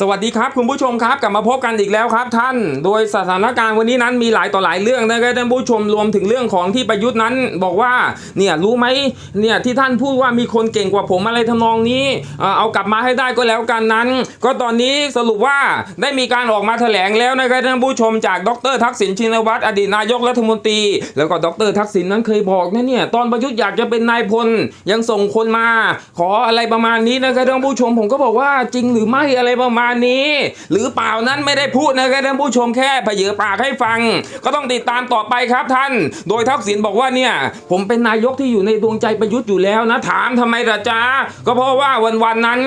สวัสดีครับคุณผู้ชมครับกลับมาพบกันอีกแล้วครับท่าน โดยสถานการณ์วันนี้นั้นมีหลายต่อหลายเรื่องนะครับท่านผู้ชมรวมถึงเรื่องของที่ประยุทธ์นั้นบอกว่าเนี่ยรู้ไหมเนี่ยที่ท่านพูดว่ามีคนเก่งกว่าผมอะไรทำนองนี้เอ่อเอากลับมาให้ได้ก็แล้วกันนั้น ก็ตอนนี้สรุปว่าได้มีการออกมาแถลงแล้วนะครับท่านผู้ชมจากดรทักษิณชินวัตรอดีตนายกรัฐมนตรี แล้วก็ดรทักษิณนั้นเคยบอกนะเนี่ยตอนประยุทธ์อยากจะเป็นนายพลยังส่งคนมา ขออะไรประมาณนี้นะครับท่านผู้ชมผมก็บอกว่าจริงหรือไม่อะไรประมาณนี้ หรือเปล่านั้นไม่ได้พูดนะครับท่านผู้ชมแค่เผยปากให้ฟัง ก็ต้องติดตามต่อไปครับท่าน โดยทักษิณบอกว่าเนี่ย ผมเป็นนายกที่อยู่ในดวงใจประยุทธ์อยู่แล้วนะ ถามทำไมล่ะจ๊ะก็เพราะว่าวันๆนั้น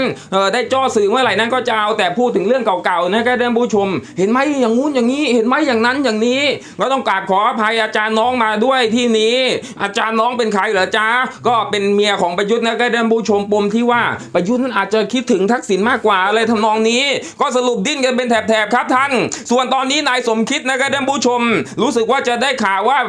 ได้จ่อสื่อเมื่อไหร่นั้นก็จะเอาแต่พูดถึงเรื่องเก่าๆนะครับท่านผู้ชม เห็นไหมอย่างงู้นอย่างนี้ เห็นไหมอย่างนั้นอย่างนี้ ก็ต้องกราบขออภัยอาจารย์น้องมาด้วยที่นี้ อาจารย์น้องเป็นใครเหรอจ๊ะก็เป็นเมียของประยุทธ์นะครับท่านผู้ชมปมที่ว่าประยุทธ์นั้นอาจจะคิดถึงทักษิณมากกว่าอะไรทำนองนี้ก็สรุปดิ้นกันเป็นแถบๆครับท่าน ส่วนตอนนี้นายสมคิดนะครับท่านผู้ชม รู้สึกว่าจะได้ข่าวว่า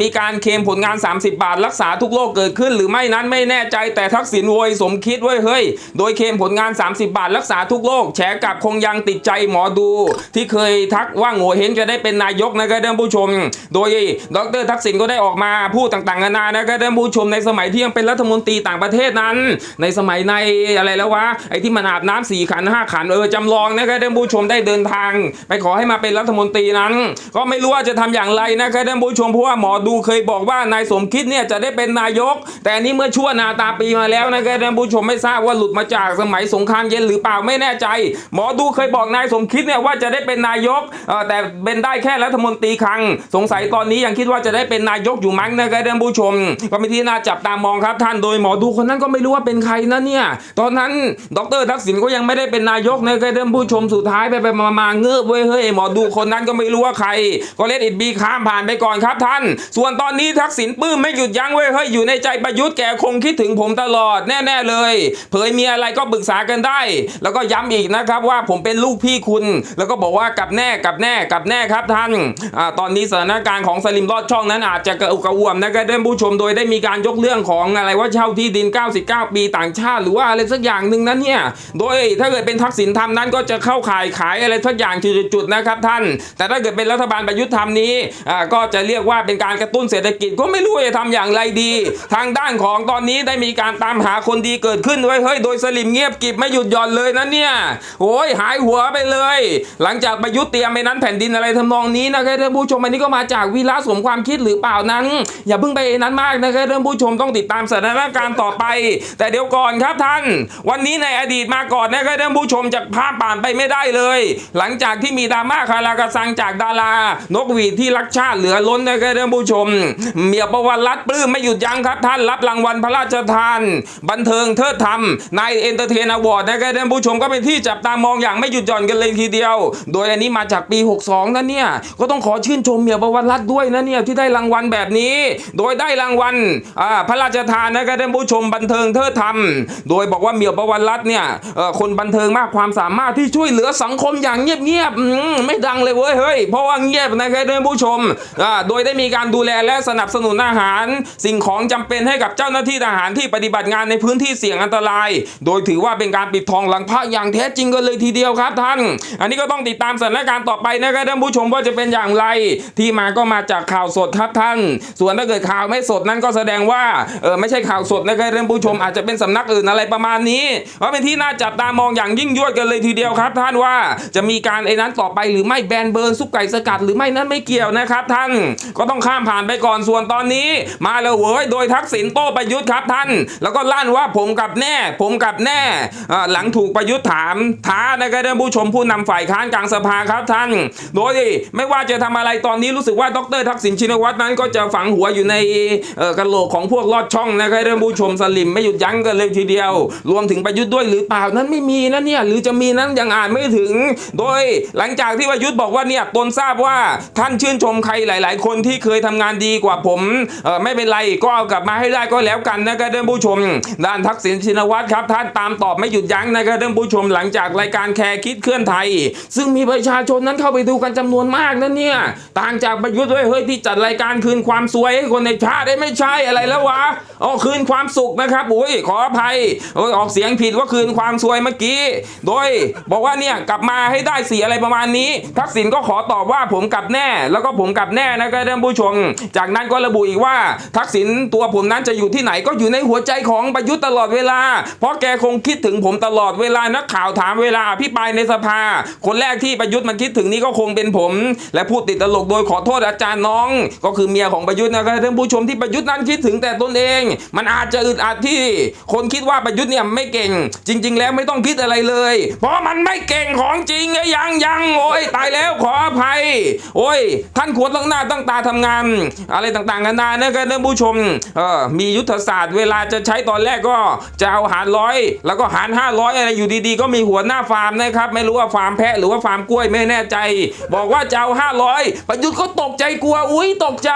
มีการเคมผลงาน 30 บาท รักษาทุกโรคเกิดขึ้น หรือไม่นั้นไม่แน่ใจแต่ทักษิณโวยสมคิดไว้ยเฮ้ย โดยเคมผลงาน 30 บาท รักษาทุกโรคแฉกับคงยังติดใจหมอดู ที่เคยทักว่าโง่เฮงจะได้เป็นนายกนะครับท่านผู้ชม โดยดรทักษิณก็ได้ออกมาพูดต่างๆนานานะครับท่านผู้ชมในสมัยที่ยังเป็นรัฐมนตรีต่างประเทศนั้น ในสมัยในอะไรแล้ววะไอ้ที่มันอาบน้ำสี่ขันห้าขันเออจำลองนะครับท่านผู้ชมได้เดินทาง ไปขอให้มาเป็นรัฐมนตรีนั้น ก็ไม่รู้ว่าจะทำอย่างไรนะครับท่านผู้ชมเพราะว่าหมอดูเคยบอกว่านายสมคิดเนี่ยจะได้เป็นนายก แต่อันนี้เมื่อชั่วนาตาปีมาแล้วนะครับท่านผู้ชมไม่ทราบว่าหลุดมาจากสมัยสงครามเย็นหรือเปล่าไม่แน่ใจ หมอดูเคยบอกนายสมคิดเนี่ยว่าจะได้เป็นนายกแต่เป็นได้แค่รัฐมนตรีครั้งสงสัยตอนนี้ยังคิดว่าจะได้เป็นนายกอยู่มั้งนะครับท่านผู้ชม ก็เป็นที่น่าจับตามองครับท่านโดยหมอดูคนนั้นก็ไม่รู้ว่าเป็นใครนะเนี่ยตอนนั้นดรทักษิณก็ยังไม่ได้เป็นนายกนะครับท่านผู้ชมสุดท้ายไปไปมามาเงือบเว้ยเฮ้ยหมอดูคนนั้นก็ไม่รู้ว่าใคร ก็เลดอิดบีข้ามผ่านไปก่อนครับท่าน ส่วนตอนนี้ทักษิณปื้มไม่หยุดยั้งเว้ยเฮ้ยอยู่ในใจประยุทธ์แกคงคิดถึงผมตลอดแน่ ๆ เลย เผยมีอะไรก็ปรึกษากันได้ แล้วก็ย้ำอีกนะครับว่าผมเป็นลูกพี่คุณ แล้วก็บอกว่ากับแน่กับแน่กับแน่ครับท่านอ่าตอนนี้สถานการณ์ของสลิมรอดช่องนั้นอาจจะกระอุกกระอ่วมนะครับท่านผู้ชมโดยได้มีการยกเรื่องของอะไรว่าเช่าที่ดิน 99 ปีต่างชาติ หรือว่าอะไรสักอย่างหนึ่งนั้นเนี่ยโดยถ้าเกิดเป็นทักษิณทำนั้นก็จะเข้าข่ายขายอะไรสักอย่างจุดๆนะครับท่าน แต่ถ้าเกิดเป็นรัฐบาลประยุทธ์ทำนี้ก็จะเรียกว่าเป็นการกระตุ้นเศรษฐกิจก็ไม่รู้จะทำอย่างไรดี ทางด้านของตอนนี้ได้มีการตามหาคนดีเกิดขึ้นไว้ยเฮ้ยโดยสลิมเงียบกิบไม่หยุดหย่อนเลยนะเนี่ยโอ้ยหายหัวไปเลย หลังจากประยุทธ์เตรียมไปนั้นแผ่นดินอะไรทำนองนี้นะครับท่านผู้ชมอันนี้ก็มาจากวีระสมความคิดหรือเปล่านั้น อย่าเพิ่งไปนั้นมากนะครับท่านผู้ชมต้องติดตามสถานการณ์ต่อไป แต่เดี๋ยวก่อนครับท่าน วันนี้ในอดีตมาก่อนนะครับท่านผู้ชมจากภาพผ่านไปไม่ได้เลย หลังจากที่มีดราม่าคาราคาซังจากดารานกหวีดที่รักชาติเหลือล้นนะครับท่านผู้ชม เมียประวันรัตปลื้มไม่หยุดยั้งครับท่านรับรางวัลพระราชทาน บันเทิงเทิดธรรมในเอนเตอร์เทนอวอร์ดนะครับท่านผู้ชมก็เป็นที่จับตามองอย่างไม่หยุดหย่อนกันเลยทีเดียว โดยอันนี้มาจากปี 62นั่นเนี่ยก็ต้องขอชื่นชมเมียประวันรัตด้วยนะเนี่ยที่ได้รางวัลแบบนี้ โดยได้รางวัลอ่าพระราชทานนะครับท่านผู้ชมบันเทิงเทิดธรรม โดยบอกว่าเมียประวันรัตเนี่ยคนบันเทิงมากความสามารถมาที่ช่วยเหลือสังคมอย่างเงียบๆไม่ดังเลยเว้ยเฮ้ยเพราะว่าเงียบนะครับท่านผู้ชมโดยได้มีการดูแลและสนับสนุนอาหาร สิ่งของจำเป็นให้กับเจ้าหน้าที่ทหารที่ปฏิบัติงานในพื้นที่เสี่ยงอันตราย โดยถือว่าเป็นการปิดทองหลังพระอย่างแท้จริงกันเลยทีเดียวครับท่าน อันนี้ก็ต้องติดตามสถานการณ์ต่อไปนะครับท่านผู้ชมว่าจะเป็นอย่างไร ที่มาก็มาจากข่าวสดครับท่าน ส่วนถ้าเกิดข่าวไม่สดนั้นก็แสดงว่าเออไม่ใช่ข่าวสดนะครับท่านผู้ชมอาจจะเป็นสำนักอื่นอะไรประมาณนี้ว่าเป็นที่น่าจับตามองอย่างยิ่งยวดกันเลยทีทีเดียวครับ ท่านว่าจะมีการไอ้นั้นต่อไปหรือไม่แบนเบิร์นซุปไก่สกัด หรือไม่นั้นไม่เกี่ยวนะครับ ท่านก็ต้องข้ามผ่านไปก่อนส่วนตอนนี้มาแล้วเว้ยโดยทักษิณโต้ประยุทธ์ครับท่าน แล้วก็ลั่นว่าผมกับแน่ ผมกับแน่หลังถูกประยุทธ์ถามท้านะครับท่านผู้ชมผู้นำฝ่ายค้านกลางสภาครับท่าน โดยไม่ว่าจะทำอะไรตอนนี้รู้สึกว่าดรทักษิณชินวัตรนั้นก็จะฝังหัวอยู่ในกระโหลกของพวกลอดช่องนะครับท่านผู้ชมสลิมไม่หยุดยั้งกันเลยทีเดียว รวมถึงประยุทธ์ด้วยหรือเปล่านั้นไม่มีนะเนี่ยหรือจะมีนั้นยังอ่านไม่ถึง โดยหลังจากที่ประยุทธบอกว่าเนี่ยตนทราบว่าท่านชื่นชมใครหลาย ๆ คนที่เคยทำงานดีกว่าผมเออไม่เป็นไรก็เอากลับมาให้ได้ก็แล้วกันนะครับท่านผู้ชม ด้านทักษิณชินวัตรครับ ท่านตามตอบไม่หยุดยั้งนะครับท่านผู้ชมหลังจากรายการแคร์คิดเคลื่อนไทย ซึ่งมีประชาชนนั้นเข้าไปดูกันจำนวนมากนะเนี่ยต่างจากประยุทธ์ด้วยเฮ้ยที่จัดรายการคืนความสวยให้คนในชาติได้ไม่ใช่อะไรแล้ววะอ๋อคืนความสุขนะครับอุ้ยขออภัยออกเสียงผิดว่าคืนความสวยเมื่อกี้ โดยบอกว่าเนี่ยกลับมาให้ได้สีอะไรประมาณนี้ ทักษิณก็ขอตอบว่าผมกลับแน่ แล้วก็ผมกลับแน่นะครับท่านผู้ชม จากนั้นก็ระบุอีกว่า ทักษิณตัวผมนั้นจะอยู่ที่ไหนก็อยู่ในหัวใจของประยุทธ์ตลอดเวลา เพราะแกคงคิดถึงผมตลอดเวลานักข่าวถามเวลาอภิปรายในสภา คนแรกที่ประยุทธ์มันคิดถึงนี่ก็คงเป็นผม และพูดติดตลกโดยขอโทษอาจารย์น้อง ก็คือเมียของประยุทธ์นะครับท่านผู้ชมที่ประยุทธ์นั้นคิดถึงแต่ตนเอง มันอาจจะอึดอัดที่ คนคิดว่าประยุทธ์เนี่ยไม่เก่ง จริง ๆ แล้วไม่ต้องคิดอะไรเลย เพราะมันไม่เก่งของจริงยังยังโอ้ยตายแล้วขออภัย โอ้ย ท่านควรตั้งหน้าตั้งตาทำงาน อะไรต่างๆนานานะครับท่านผู้ชมเออมียุทธศาสตร์เวลาจะใช้ตอนแรกก็จะเอาหารร้อยแล้วก็หาร 500 อะไรอยู่ดีๆ ก็มีหัวหน้าฟาร์มนะครับไม่รู้ว่าฟาร์มแพะหรือว่าฟาร์มกล้วยไม่แน่ใจ บอกว่าจะเอา500ประยุทธ์ก็ตกใจกลัวอุ้ยตกใจ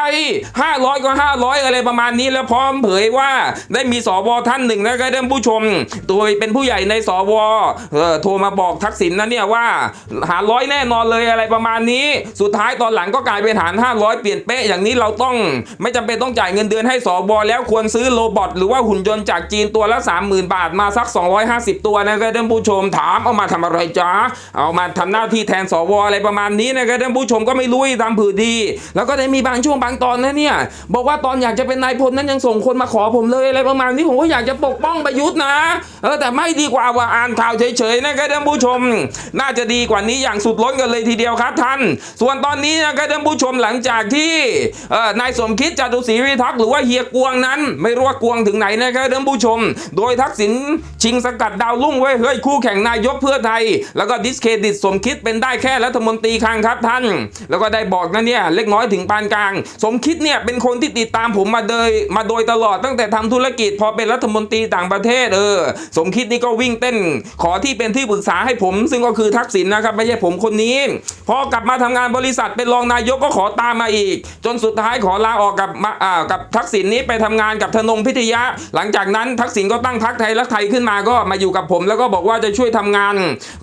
500 ก็ 500 อะไรประมาณนี้แล้วพร้อมเผยว่าได้มีสวท่านหนึ่งนะครับท่านผู้ชม โดยเป็นผู้ใหญ่ในสวเออโทรมาบอกทักษิณนะเนี่ยว่าหารร้อยแน่นอนเลยอะไรประมาณนี้ สุดท้ายตอนหลังก็กลายเป็นหาร 500 เปลี่ยนเป๊ะอย่างนี้เราต้อง ไม่จำเป็นต้องจ่ายเงินเดือนให้สวแล้วควรซื้อโรบอทหรือว่าหุ่นยนต์จากจีนตัวละ 30,000 บาทมาสัก 250 ตัวนะครับท่านผู้ชมถามเอามาทำอะไรจ๊ะเอามาทำหน้าที่แทนสวอะไรประมาณนี้นะครับท่านผู้ชมก็ไม่รู้ทำผือดี แล้วก็ได้มีบางช่วงบางตอนนะเนี่ยบอกว่าตอนอยากจะเป็นนายพลนั้นยังส่งคนมาขอผมเลยอะไรประมาณนี้ผมก็อยากจะปกป้องประยุทธ์นะเออแต่ไม่ดีกว่าว่าอ่านข่าวเฉยๆนะครับานผู้ชม น่าจะดีกว่านี้อย่างสุดล้นกันเลยทีเดียวครับท่าน ส่วนตอนนี้นะครับท่านผู้ชมหลังจากที่นายสมคิดจตุศรีวิทักษ์หรือว่าเฮียกวงนั้น ไม่รู้ว่ากวงถึงไหนนะครับท่านผู้ชม โดยทักษิณชิงสกัดดาวรุ่งไว้เฮ้ยคู่แข่งนายกเพื่อไทย แล้วก็ดิสเครดิตสมคิดเป็นได้แค่รัฐมนตรีคลังครับท่าน แล้วก็ได้บอกนะเนี่ยเล็กน้อยถึงปานกลาง สมคิดเนี่ยเป็นคนที่ติดตามผมมาโดยมาโดยตลอดตั้งแต่ทำธุรกิจพอเป็นรัฐมนตรีต่างประเทศเออสมคิดนี่ก็วิ่งเต้นขอที่เป็นที่ปรึกษาให้ผม ซึ่งก็คือทักษิณนะครับไม่ใช่ผมคนนี้ พอกลับมาทำงานบริษัทเป็นรองนายกก็ขอตามมาอีก จนสุดท้ายขอลาออกกับมาอ่ากับทักษิณนี้ไปทำงานกับธนงพิทยะ หลังจากนั้นทักษิณก็ตั้งพักไทยรักไทยขึ้นมาก็มาอยู่กับผม แล้วก็บอกว่าจะช่วยทำงาน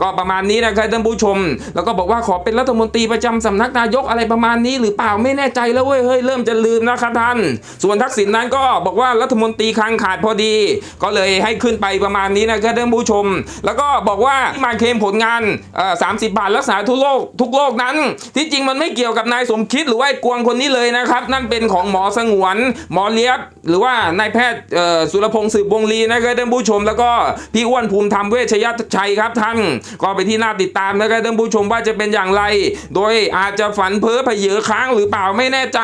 ก็ประมาณนี้นะครับท่านผู้ชม แล้วก็บอกว่าขอเป็นรัฐมนตรีประจำสำนักนายกอะไรประมาณนี้ หรือเปล่าไม่แน่ใจแล้วเว้ยเฮ้ยเริ่มจะลืมนะครับท่าน ส่วนทักษิณนั้นก็บอกว่ารัฐมนตรีคลังขาดพอดี ก็เลยให้ขึ้นไปประมาณนี้นะครับท่านผู้ชม แล้วก็บอกว่าที่มาเคลมผลงานเอ่อ30บาทรักษาทุกโรคทุกโรคนั้น ที่จริงมันไม่เกี่ยวกับนายสมคิดหรือว่าไอ้กวงคนนี้เลยนะครับ นั่นเป็นของหมอสงวน หมอเลียบ หรือว่านายแพทย์สุรพงศ์สืบวงลีนะครับท่านผู้ชม แล้วก็พี่อ้วนภูมิธรรมเวชยชัยครับท่านก็ไปที่หน่าติดตามนะครับท่านผู้ชมว่าจะเป็นอย่างไร โดยอาจจะฝันเพ้อพเยอค้างหรือเปล่าไม่แน่ใจ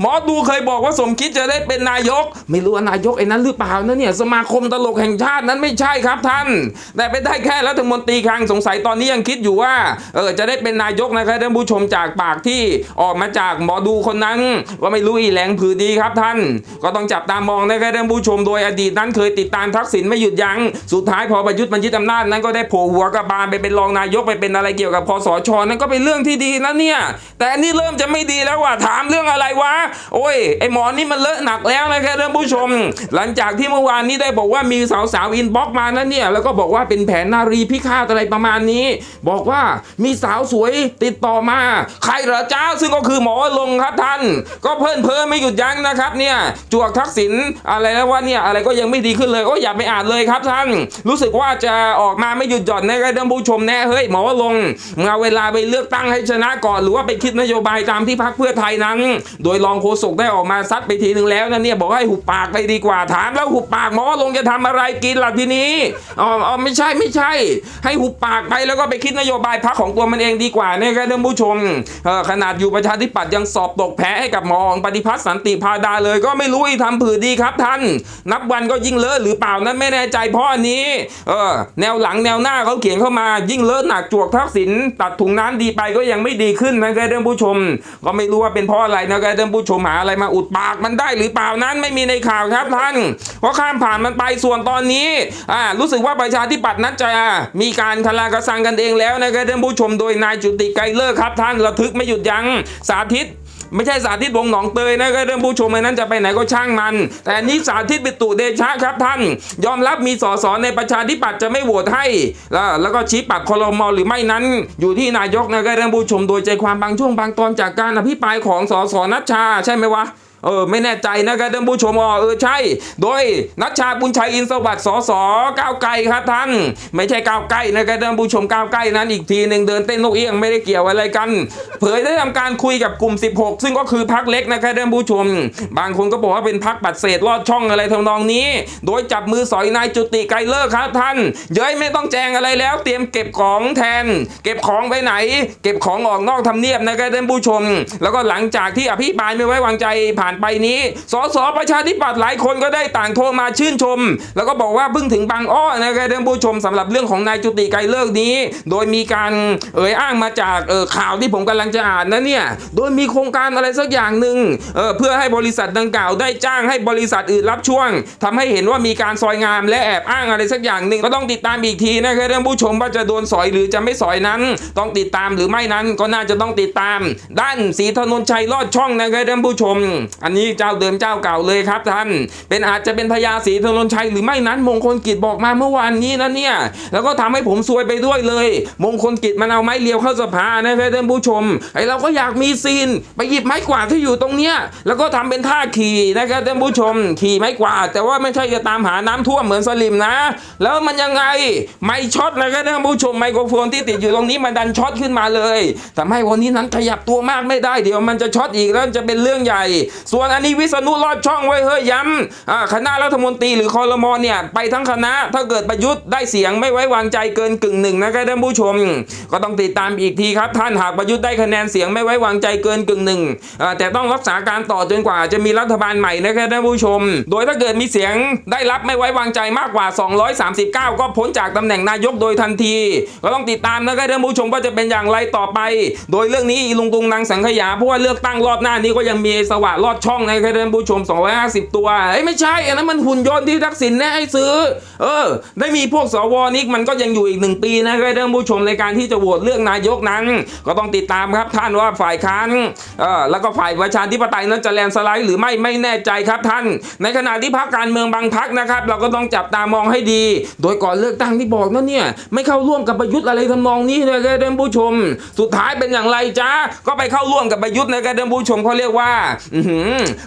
หมอดูเคยบอกว่าสมคิดจะได้เป็นนายก ไม่รู้ว่านายกไอ้นั้นหรือเปล่านะเนี่ยสมาคมตลกแห่งชาตินั้นไม่ใช่ครับท่าน แต่ไปได้แค่รัฐมนตรีตีคลังสงสัยตอนนี้ยังคิดอยู่ว่าเออจะได้เป็นนายกนะครับท่านผู้ชมจากปากที่ออกมาจากหมอดูคนนั้น ว่าไม่รู้อีแหลงผือดีครับท่าน ก็ต้องจับตามองนะครับท่านผู้ชมโดยอดีตนั้นเคยติดตามทักษิณไม่หยุดยัง้งสุดท้ายพอประยุทธ์มันยึดอำนาจนั้นก็ได้โผล่หัวกระบาลไปเป็นรองนายกไปเป็นอะไรเกี่ยวกับคอสชนั่นก็เป็นเรื่องที่ดีนะเนี่ย แต่อันนี้เริ่มจะไม่ดีแล้วว่ะถามเรื่องอะไรวะโอ้ยไอหมอนี่มันเลอะหนักแล้วนะครับท่านผู้ชม หลังจากที่เมื่อวานนี้ได้บอกว่ามีสาวๆอินบ็อกมานะเนี่ยแล้วก็บอกว่าเป็นแผนนารีพิฆาตอะไรประมาณนี้ บอกว่ามีสาวสวยติดต่อมา ใครเหรอจ้าซึ่งก็คือหมอลงครับท่าน ก็เพิ่นเพิ่มไม่หยุดยั้งนะครับเนี่ยจวกทักษิณอะไรแล้วว่าเนี่ยอะไรก็ยังไม่ดีขึ้นเลยโอ้ยอย่าไปอ่านเลยครับท่าน รู้สึกว่าจะออกมาไม่หยุดหย่อนนะครับท่านผู้ชมแน่เฮ้ยหมอลงเมาเวลาไปเลือกตั้งให้ชนะก่อนหรือว่าไปคิดนโยบายตามที่พรรคเพื่อไทยนั้น โดยรองโฆษกได้ออกมาซัดไปทีหนึ่งแล้วนะเนี่ยบอกให้หุบปากไปดีกว่าถามแล้วหุบปากหมอลงจะทำอะไรกินล่ะทีนี้อ๋ออ๋อไม่ใช่ไม่ใช่ใให้หุบปากไปแล้วก็ไปคิดนโยบายพรรคของตัวมันเองดีกว่านะครับท่านผู้ชมขนาดอยู่ประชาธิปัตย์ยังสอบตกแพ้ให้กับหมอองปฏิพัฒน์สันติพาดาเลย ก็ไม่รู้อีทำผือดีครับท่าน นับวันก็ยิ่งเลอะหรือเปล่านั้นไม่แน่ใจเพราะอันนี้เออแนวหลังแนวหน้าเขาเขียนเข้ามายิ่งเลอะหนักจวกทักษิณตัดถุงน้ำดีไปก็ยังไม่ดีขึ้นนะครับท่านผู้ชม ก็ไม่รู้ว่าเป็นเพราะอะไรนะครับท่านผู้ชมหาอะไรมาอุดปากมันได้หรือเปล่านั้นไม่มีในข่าวครับท่านเพราข้ามผ่านมันไปส่วนตอนนี้อ่ารู้สึกว่าประชาธิปัตย์นั้นจะมีการคลากระซังกันเองแล้วนะครับท่านผู้ชมโดยนายจุติไกรเลิกษ์ครับ ท่านระทึกไม่หยุดยั้งสาธิตไม่ใช่สาธิตวงหนองเตยนะครับท่านผู้ชมไอ้นั้นจะไปไหนก็ช่างมัน แต่อันนี้สาธิตปิตุเดชะครับท่าน ยอมรับมีสสในประชาธิปัตย์จะไม่โหวตให้ แล้วแล้วก็ชี้ปรับคอรมอหรือไม่นั้น อยู่ที่นายกนะครับท่านผู้ชมโดยใจความบางช่วงบางตอนจากการอภิปรายของสสนัชชาใช่ไหมวะ เออไม่แน่ใจนะครับท่านผู้ชมอ๋อเออใช่ โดยนัชชาบุญชัยอินสวัสดิ์สสก้าวไกลครับท่าน ไม่ใช่ก้าวไกลนะครับท่านผู้ชมก้าวไกลนั้นอีกทีหนึ่งเดินเต้นนกเอี้ยงไม่ได้เกี่ยวอะไรกัน เผยได้ทำการคุยกับกลุ่ม 16 ซึ่งก็คือพักเล็กนะครับท่านผู้ชม บางคนก็บอกว่าเป็นพักปัดเศษลอดช่องอะไรทำนองนี้ โดยจับมือสอยนายจุติไกรเลิกษ์ครับท่าน เย้ยไม่ต้องแจงอะไรแล้ว เตรียมเก็บของแทน เก็บของไปไหน เก็บของออกนอกทำเนียบนะครับท่านผู้ชม แล้วก็หลังจากที่อภิปรายไม่ไว้วางใจผ่านไปนี้สสประชาธิปัตย์หลายคนก็ได้ต่างโทรมาชื่นชม แล้วก็บอกว่าเพิ่งถึงบางอ้อนะครับท่านผู้ชมสำหรับเรื่องของนายจุติไกรเลิกนี้ โดยมีการเอ่ยอ้างมาจากเอ่อข่าวที่ผมกำลังจะอ่านนะเนี่ยโดยมีโครงการอะไรสักอย่างหนึ่งเออเพื่อให้บริษัทดังกล่าวได้จ้างให้บริษัทอื่นรับช่วงทำให้เห็นว่ามีการซอยงามและแอบอ้างอะไรสักอย่างหนึ่งก็ต้องติดตามอีกทีนะครับท่านผู้ชมว่าจะโดนสอยหรือจะไม่สอยนั้น ต้องติดตามหรือไม่นั้นก็น่าจะต้องติดตาม ด้านสีถนนชัยลอดช่องนะครับท่านผู้ชมอันนี้เจ้าเดิมเจ้าเก่าเลยครับท่าน เป็นอาจจะเป็นพญาสีถนนชัยหรือไม่นั้นมงคลกิจบอกมาเมื่อวานนี้นะเนี่ย แล้วก็ทำให้ผมซวยไปด้วยเลย มงคลกิจมันเอาไม้เลียวเข้าสภานะครับท่านผู้ชม ไอเราก็อยากมีซีน ไปหยิบไม้กวาดที่อยู่ตรงเนี้ย แล้วก็ทำเป็นท่าขี่นะครับท่านผู้ชม ขี่ไม้กวาด แต่ว่าไม่ใช่จะตามหาน้ำท่วมเหมือนสลิมนะ แล้วมันยังไง ไม่ช็อตนะครับท่านผู้ชมไมโครโฟนที่ติดอยู่ตรงนี้มันดันช็อตขึ้นมาเลยทำให้วันนี้นั้นขยับตัวมากไม่ได้เดี๋ยวมันจะช็อตอีกแล้วจะเป็นเรื่องใหญ่ส่วนอันนี้วิษณุรอดช่องไว้เฮ้ยย้ำคณะรัฐมนตรีหรือคอรมอเนี่ยไปทั้งคณะ ถ้าเกิดประยุทธ์ได้เสียงไม่ไว้วางใจเกินกึ่งหนึ่งนะครับท่านผู้ชม ก็ต้องติดตามอีกทีครับ ท่านหากประยุทธ์ได้คะแนนเสียงไม่ไว้วางใจเกินกึ่งหนึ่งแต่ต้องรักษาการต่อจนกว่าจะมีรัฐบาลใหม่นะครับท่านผู้ชม โดยถ้าเกิดมีเสียงได้รับไม่ไว้วางใจมากกว่า 239 ก็พ้นจากตำแหน่งนายกโดยทันที ก็ต้องติดตามนะครับท่านผู้ชมว่าจะเป็นอย่างไรต่อไป โดยเรื่องนี้ลุงตุงนางสังขยาเพราะว่าเลือกตั้งรอบหน้านี้ก็ยังมีสวะรอดช่องในครับท่านผู้ชม 250 ตัวเอ้ยไม่ใช่อันนั้นมันหุ่นยนต์ที่ทักษิณแน่ให้ซื้อ เออ ได้มีพวกสวนิกมันก็ยังอยู่อีกหนึ่งปีนะครับท่านผู้ชมในการที่จะโหวตเลือกนายกนั้น ก็ต้องติดตามครับท่านว่าฝ่ายค้านเออแล้วก็ฝ่ายประชาธิปไตยนั้นจะแลนสไลด์หรือไม่ไม่แน่ใจครับท่าน ในขณะที่พรรคการเมืองบางพรรคนะครับ เราก็ต้องจับตามองให้ดี โดยก่อนเลือกตั้งที่บอกนั่นเนี่ยไม่เข้าร่วมกับประยุทธ์อะไรทำนองนี้เลยครับท่านผู้ชม สุดท้ายเป็นอย่างไรจ้าก็ไปเข้าร่วมกับประยุทธ์นะครับท่านผู้ชมเขาเรียกว่าอื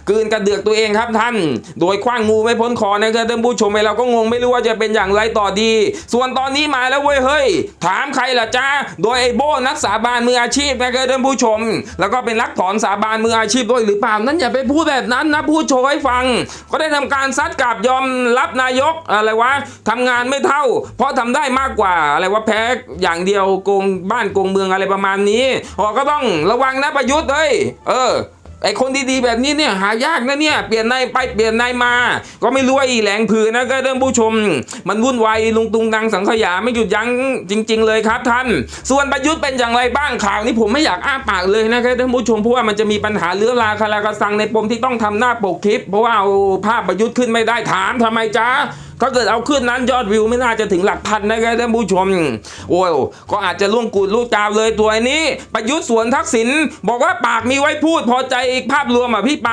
กืนกระเดือกตัวเองครับท่าน โดยคว้างงูไม่พ้นคอนะครับท่านผู้ชมไปเราก็งงไม่รู้ว่าจะเป็นอย่างไรต่อดี ส่วนตอนนี้มาแล้วเว้ยเฮ้ย ถามใครล่ะจ้าโดยไอ้โบนักสาบานมืออาชีพนะครับท่านผู้ชม แล้วก็เป็นนักถอนสาบานมืออาชีพด้วยหรือเปล่านั้นอย่าไปพูดแบบนั้นนะพูดโชว์ให้ฟัง ก็ได้ทำการซัดกลับยอมรับนายกอะไรวะทำงานไม่เท่า เพราะทำได้มากกว่าอะไรว่าแพ้อย่างเดียวโกงบ้านโกงเมืองอะไรประมาณนี้ออก็ต้องระวังนะประยุทธ์เฮ้ยเออ ไอคนดีๆแบบนี้เนี่ยหายากนะเนี่ยเปลี่ยนนายไปเปลี่ยนนายมา ก็ไม่รู้ว่าอีแหลงผือนะก็เรื่องผู้ชม มันวุ่นวายลุงตุงดังสังขยาไม่หยุดยั้งจริง ๆ เลยครับท่าน ส่วนประยุทธ์เป็นอย่างไรบ้างข่าวนี้ผมไม่อยากอ้าปากเลยนะครับท่านผู้ชมเพราะว่ามันจะมีปัญหาเรื้อราคาราคาซังในปมที่ต้องทำหน้าปกคลิป เพราะว่าเอาภาพประยุทธ์ขึ้นไม่ได้ถามทำไมจ๊ะ ถ้าเกิดเอาขึ้นนั้นยอดวิวไม่น่าจะถึงหลักพันนะครับท่านผู้ชม โอ้ยก็อาจจะล่วงกูดลูกจาวเลยตัวนี้ประยุทธ์สวนทักษิณบอกว่าปากมีไว้พูดพอใจอีกภาพรวมอะพี่ไป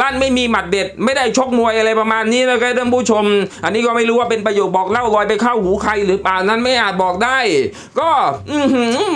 ลั่นไม่มีหมัดเด็ด ไม่ได้ชกมวยอะไรประมาณนี้นะครับท่านผู้ชม อันนี้ก็ไม่รู้ว่าเป็นประโยคบอกเล่าลอยไปเข้าหูใครหรือเปล่านั้นไม่อาจบอกได้ ก็อื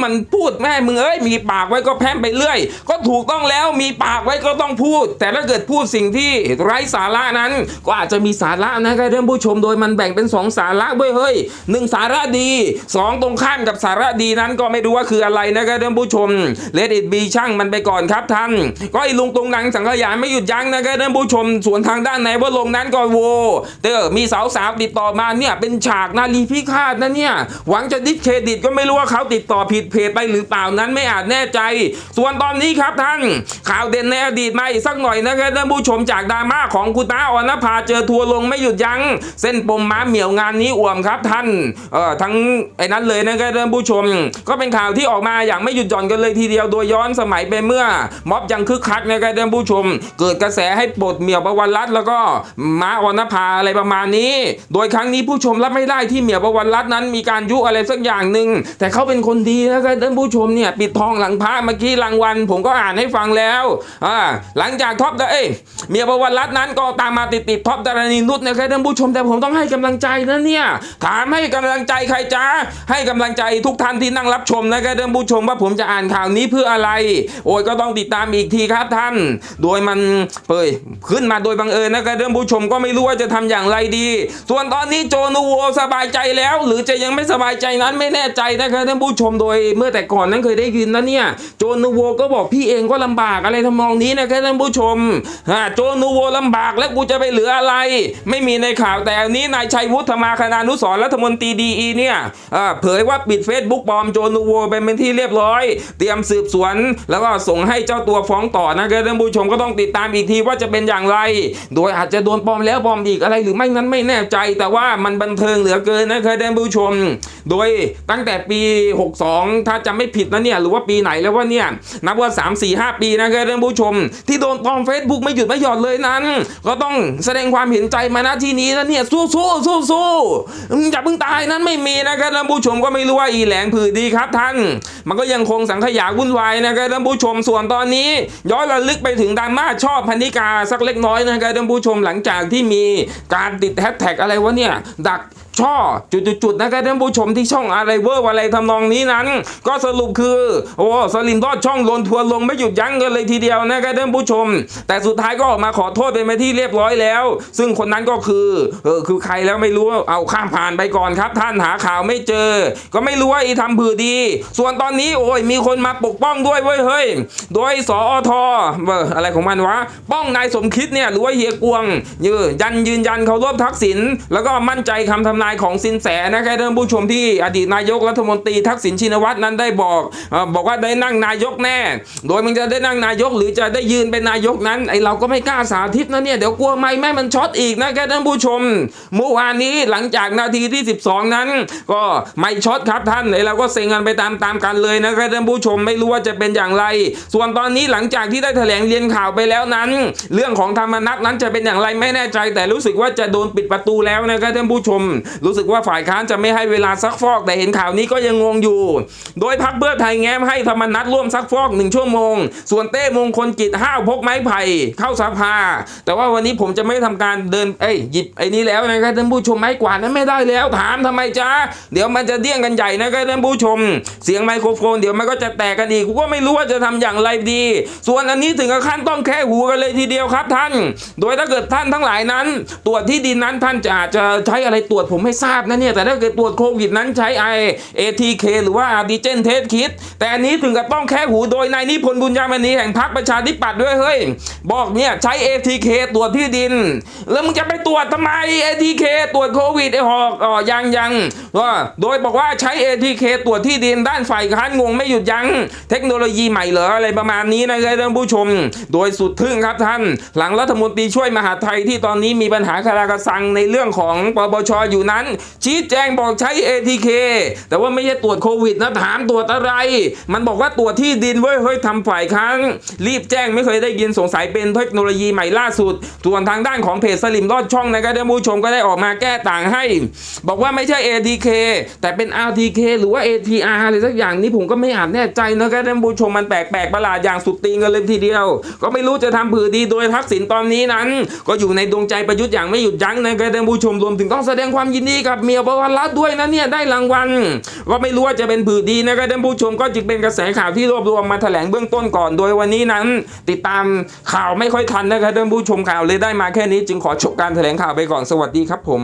มันพูดแม่มึงเอ้ยมีปากไว้ก็แพร่มไปเรื่อย ก็ถูกต้องแล้วมีปากไว้ก็ต้องพูด แต่ถ้าเกิดพูดสิ่งที่ไร้สาระนั้น ก็อาจจะมีสาระนะครับท่านผู้ชมโดยมันแบ่งเป็น 2 สาระเว้ยเฮ้ยหนึ่งสาระดี 2 ตรงข้ามกับสาระดีนั้นก็ไม่รู้ว่าคืออะไรนะครับท่านผู้ชมเลดอิดบีช่างมันไปก่อนครับท่านก็ไอ้ลุงตรงนังสังขยาไม่หยุดยั้งนะครับท่านผู้ชมส่วนทางด้านไหนว่าลงนั้นก็โวเด้อมีสาวๆติดต่อมาเนี่ยเป็นฉากนาลีพิฆาตนะเนี่ยหวังจะดิสเครดิตก็ไม่รู้ว่าเขาติดต่อผิดเพจไปหรือเปล่านั้นไม่อาจแน่ใจ ส่วนตอนนี้ครับท่าน ข่าวเด่นในอดีตมาอีกสักหน่อยนะครับท่านผู้ชมจากดราม่าของคุณตาออนภาเจอทัวร์ลงไม่หยุดยัง้งเส้นปมม้าเหมียวงานนี้อ่วมครับท่านเอ่อทั้งไอ้นั้นเลยนะครับท่านผู้ชม ก็เป็นข่าวที่ออกมาอย่างไม่หยุดหย่อนกันเลยทีเดียวโดยย้อนสมัยไปเมื่อ ม็อบยังคึกคักนะครับท่านผู้ชม เกิดกระแสให้ปลดเหมียวประวันรัตแล้วก็ม้าออนภาอะไรประมาณนี้ โดยครั้งนี้ผู้ชมรับไม่ได้ที่เหมียวประวันรัตนั้นมีการยุอะไรสักอย่างหนึ่งแต่เขาเป็นคนดีนะครับท่านผู้ชมเนี่ยปิดทองหลังพระเมื่อกี้รางวัล ผมก็อ่านให้ฟังแล้วอ่าหลังจากท็อปเอ้ยเมียประวันรัตนั้นก็ตามมาติดติดท็อปดารณีนุชนะครับท่านผู้ชมแต่ผมต้องต้องให้กำลังใจนะเนี่ย ถามให้กำลังใจใครจ้าให้กำลังใจทุกท่านที่นั่งรับชมนะครับท่านผู้ชมว่าผมจะอ่านข่าวนี้เพื่ออะไร โอ้ยก็ต้องติดตามอีกทีครับท่าน โดยมันเปิดขึ้นมาโดยบังเอิญนะครับท่านผู้ชมก็ไม่รู้ว่าจะทำอย่างไรดี ส่วนตอนนี้โจนูโวสบายใจแล้ว หรือจะยังไม่สบายใจนั้นไม่แน่ใจนะครับท่านผู้ชมโดยเมื่อแต่ก่อนนั้นเคยได้ยินนะเนี่ยโจนูโวก็บอกพี่เองก็ลำบากอะไรทำนองนี้นะครับท่านผู้ชมอ่าโจนูโวลำบากแล้วกูจะไปเหลืออะไร ไม่มีในข่าวแต่นี้นายชัยวุฒิธมาคณานุสรรัฐมนตรีดีอีเนี่ยเผยว่าปิด Facebook ปลอมโจนูโวไปเป็นที่เรียบร้อย เตรียมสืบสวน แล้วก็ส่งให้เจ้าตัวฟ้องต่อนะครับท่านผู้ชมก็ต้องติดตามอีกทีว่าจะเป็นอย่างไร โดยอาจจะโดนปลอมแล้วปลอมอีกอะไรหรือไม่นั้นไม่แน่ใจ แต่ว่ามันบันเทิงเหลือเกินนะครับท่านผู้ชม โดยตั้งแต่ปี 62 ถ้าจำไม่ผิดนะเนี่ยหรือว่าปีไหนแล้วว่าเนี่ยนับว่า 3 4 5 ปีนะครับท่านผู้ชม ที่โดนปลอม Facebook ไม่หยุดไม่หย่อนเลยนั้น ก็ต้องแสดงความเห็นใจมาณที่นี้นะเนี่ยสู้สู้สู้สู้สู้อย่าเพิ่งตายนั้นไม่มีนะครับท่านผู้ชมก็ไม่รู้ว่าอีแหลงผือดีครับท่าน มันก็ยังคงสังขยาวุ่นวายนะครับท่านผู้ชมส่วนตอนนี้ ย้อนระลึกไปถึงดราม่าชอบพันิกาสักเล็กน้อยนะครับท่านผู้ชมหลังจากที่มีการติดแฮชแท็กอะไรวะเนี่ยดัก ช่อจุดๆๆนะครับท่านผู้ชมที่ช่องอะไรเวอร์อะไรทำนองนี้นั้น ก็สรุปคือ โอ้สลิมรอดช่องลนทัวร์ลงไม่หยุดยั้งกันเลยทีเดียวนะครับท่านผู้ชม แต่สุดท้ายก็ออกมาขอโทษเป็นไปที่เรียบร้อยแล้ว ซึ่งคนนั้นก็คือเออคือใครแล้วไม่รู้เอาข้ามผ่านไปก่อนครับ ท่านหาข่าวไม่เจอ ก็ไม่รู้ว่าอีทำผือดี ส่วนตอนนี้โอ้ยมีคนมาปกป้องด้วยเว้ยเฮ้ยโดยสอทออะไรของมันวะป้องนายสมคิดเนี่ยหรือว่าเฮียกวงยืนยันยืนยันเขารวบทักษิณแล้วก็มั่นใจคำทำนายายของสินแสนะครับท่านผู้ชมที่อดีตนายกรัฐมนตรีทักษิณชินวัตรนั้นได้บอกอบอกว่าได้นั่งนายกแน่ โดยมันจะได้นั่งนายกหรือจะได้ยืนเป็นนายกนั้นไอเราก็ไม่กล้าสาธิตนะเนี่ยเดี๋ยวกลัวไม่แม่มันช็อตอีกนะครับท่านผู้ชม เมื่อวานนี้หลังจากนาทีที่ 12 นั้น ก็ไม่ช็อตครับท่านไอเราก็เซ็งกันไปตามตามกันเลยนะครับท่านผู้ชมไม่รู้ว่าจะเป็นอย่างไร ส่วนตอนนี้หลังจากที่ได้แถลงเรียนข่าวไปแล้วนั้น เรื่องของธรรมนัตนั้นจะเป็นอย่างไรไม่แน่ใจ แต่รู้สึกว่าจะโดนปิดประตูแล้วนะครับท่านผู้ชมรู้สึกว่าฝ่ายค้านจะไม่ให้เวลาซักฟอก แต่เห็นข่าวนี้ก็ยังงงอยู่ โดยพักเพื่อไทยแง้มให้ธรรมนัตร่วมซักฟอกหนึ่งชั่วโมง ส่วนเต้มงคลกิจห้าวพกไม้ไผ่เข้าสภา แต่ว่าวันนี้ผมจะไม่ทำการเดินเอ้ยหยิบไอ้นี้แล้วนะครับท่านผู้ชมไม้กวาดนั้นไม่ได้แล้วถามทำไมจ้าเดี๋ยวมันจะเดี้ยงกันใหญ่นะครับท่านผู้ชม เสียงไมโครโฟนเดี๋ยวมันก็จะแตกกันอีกกูก็ไม่รู้ว่าจะทำอย่างไรดี ส่วนอันนี้ถึงกับขั้นต้องแค่หูกันเลยทีเดียวครับท่าน โดยถ้าเกิดท่านทั้งหลายนั้น ตรวจที่ดินนั้นท่านจะอาจจะใช้อะไรตรวจผมไม่ทราบนะเนี่ยแต่ถ้าเกิดตรวจโควิดนั้นใช้ไอ ATK หรือว่า antigen test kit แต่อันนี้ถึงกับต้องแค่หูโดยนายนิพนธ์บุญญามณีแห่งพรรคประชาธิปัตย์ด้วยเฮ้ย บอกเนี่ยใช้ ATK ตรวจที่ดิน แล้วมึงจะไปตรวจทำไม ATK ตรวจโควิดไอหอกอ๋อยังยังก็โดยบอกว่าใช้ ATK ตรวจที่ดินด้านฝ่ายค้านงงไม่หยุดยั้งเทคโนโลยีใหม่เหรออะไรประมาณนี้นะครับท่านผู้ชม โดยสุดทึ่งครับท่าน หลังรัฐมนตรีช่วยมหาไทยที่ตอนนี้มีปัญหาคารากระสังในเรื่องของปปชอยู่นั้น ชี้แจงบอกใช้ ATK แต่ว่าไม่ใช่ตรวจโควิดนะถามตรวจอะไร มันบอกว่าตรวจที่ดินเว้ยเฮ้ยทำฝ่ายค้านรีบแจ้งไม่เคยได้ยินสงสัยเป็นเทคโนโลยีใหม่ล่าสุดส่วนทางด้านของเพจสลิมรอดช่องนะครับท่านผู้ชมก็ได้ออกมาแก้ต่างให้ บอกว่าไม่ใช่ ATK แต่เป็น RTK หรือว่า ATR อะไรสักอย่างนี้ผมก็ไม่อาจแน่ใจนะครับท่านผู้ชมมันแปลกๆประหลาดอย่างสุดตีนกันเลยทีเดียว ก็ไม่รู้จะทำผือดีโดยทักษิณตอนนี้นั้น ก็อยู่ในดวงใจประยุทธ์อย่างไม่หยุดยั้งนะครับท่านผู้ชมรวมถึงต้องแสดงความยินดีกับเมียบวรรัตน์ด้วยนะเนี่ยได้รางวัลก็ไม่รู้ว่าจะเป็นผือดีนะครับท่านผู้ชมก็จึงเป็นกระแสข่าวที่รวบรวมมาแถลงเบื้องต้นก่อน โดยวันนี้นั้น ติดตามข่าวไม่ค่อยทันนะครับท่านผู้ชมข่าวเลยได้มาแค่นี้จึงขอจบการแถลงข่าวไปก่อนสวัสดีครับผม